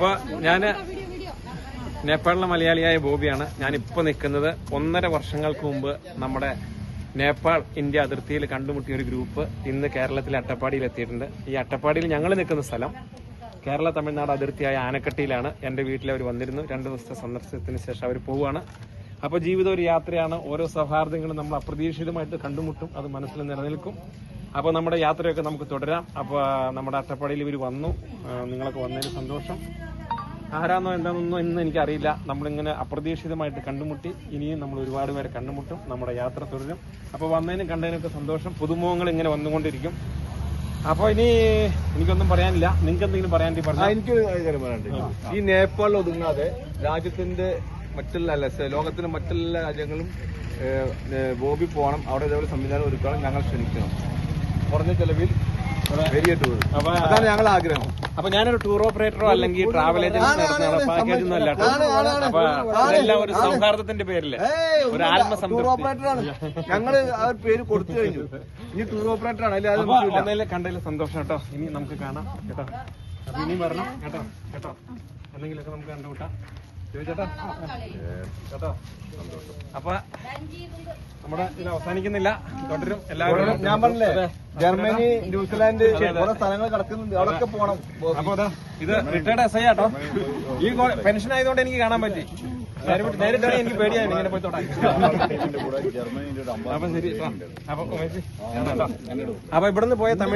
അപ്പൊ ഞാൻ നേപ്പാളിലെ മലയാളിയായ ബോബിയാണ്. ഞാൻ നിൽക്കുന്നത് ഒന്നര വർഷങ്ങൾക്ക് മുമ്പ് നമ്മുടെ നേപ്പാൾ ഇന്ത്യ അതിർത്തിയിൽ കണ്ടുമുട്ടിയ ഒരു ഗ്രൂപ്പ് ഇന്ന് കേരളത്തിലെ അട്ടപ്പാടിയിൽ എത്തിയിട്ടുണ്ട്. ഈ അട്ടപ്പാടിയിൽ ഞങ്ങൾ നിൽക്കുന്ന സ്ഥലം കേരള തമിഴ്നാട് അതിർത്തിയായ ആനക്കട്ടിയിലാണ്. എന്റെ വീട്ടിൽ അവർ വന്നിരുന്നു. രണ്ട് ദിവസത്തെ സന്ദർശനത്തിന് ശേഷം അവർ പോവുകയാണ്. അപ്പോൾ ജീവിതം ഒരു യാത്രയാണ്. ഓരോ സൗഹാർദ്ദങ്ങളും നമ്മൾ അപ്രതീക്ഷിതമായിട്ട് കണ്ടുമുട്ടും. അത് മനസ്സിൽ നിലനിൽക്കും. അപ്പോൾ നമ്മുടെ യാത്രയൊക്കെ നമുക്ക് തുടരാം. അപ്പോൾ നമ്മുടെ അട്ടപ്പാടിയിൽ ഇവർ വന്നു. നിങ്ങളൊക്കെ വന്നതിന് സന്തോഷം. ആരാന്നോ എന്താണെന്നോ എന്ന് എനിക്കറിയില്ല. നമ്മളിങ്ങനെ അപ്രതീക്ഷിതമായിട്ട് കണ്ടുമുട്ടി. ഇനിയും നമ്മൾ ഒരുപാട് പേരെ കണ്ടുമുട്ടും. നമ്മുടെ യാത്ര തുടരും. അപ്പോൾ വന്നതിനും കണ്ടതിനൊക്കെ സന്തോഷം. പുതുമുഖങ്ങൾ ഇങ്ങനെ വന്നുകൊണ്ടിരിക്കും. അപ്പോൾ ഇനി എനിക്കൊന്നും പറയാനില്ല. നിങ്ങൾക്ക് എന്തെങ്കിലും പറയാൻ പറഞ്ഞു എനിക്ക് പറയാനുണ്ട്. ഈ നേപ്പാളിൽ ഒതുങ്ങാതെ രാജ്യത്തിന്റെ മറ്റുള്ള അല്ല ലോകത്തിലെ മറ്റെല്ലാ രാജ്യങ്ങളും ബോബി പോകണം. അവിടെ ഇതേപോലെ സംവിധാനം ഒരുക്കണം. ഞങ്ങൾ ക്ഷണിക്കണം. കുറഞ്ഞ ചെലവിൽ വലിയ ടൂർ അതാണ് ഞങ്ങളുടെ ആഗ്രഹം. അപ്പൊ ഞാനൊരു ടൂർ ഓപ്പറേറ്ററോ അല്ലെങ്കിൽ ട്രാവൽ ഏജൻസി നടത്തുന്ന പാക്കേജ് ഒന്നും അല്ല. അപ്പൊ ഒരു സൗഹാർദ്ദത്തിന്റെ പേരിൽ. ഒരു ടൂർ ഓപ്പറേറ്ററാണ് ഞങ്ങൾ ആ ഒരു പേര് കൊടുത്തു കഴിഞ്ഞു. ഇനി ടൂർ ഓപ്പറേറ്റർ ആണ്. അതിൽ അപ്പൊ വന്നതിൽ കണ്ടതിൽ സന്തോഷം കേട്ടോ. ഇനി നമുക്ക് കാണാം കേട്ടോ. ഇനി ഇനിയും വരണം കേട്ടോ കേട്ടോ. എന്തെങ്കിലുമൊക്കെ നമുക്ക് കണ്ടുകൂട്ടാം അപ്പൊ നമ്മുടെ ഇത് അവസാനിക്കുന്നില്ല. തുടരും എല്ലാവരും ഞാൻ പറഞ്ഞില്ലേ. ജർമ്മനി ന്യൂസിലാൻഡ് ഓരോ സ്ഥലങ്ങൾ കിടക്കുന്നുണ്ട്. അവിടെയൊക്കെ പോണം. അപ്പൊ അതാ ഇത് റിട്ടയർഡ് എസ് ഐ ആട്ടോ? ഈ പെൻഷൻ ആയതുകൊണ്ട് എനിക്ക് കാണാൻ പറ്റി. നേരിട്ട് നേരിട്ടാണ് എനിക്ക് പേടിയായി ഇങ്ങനെ പോയി തുടങ്ങി അപ്പൊ ശരി. അപ്പൊ ഇവിടുന്ന് പോയ തമിഴ്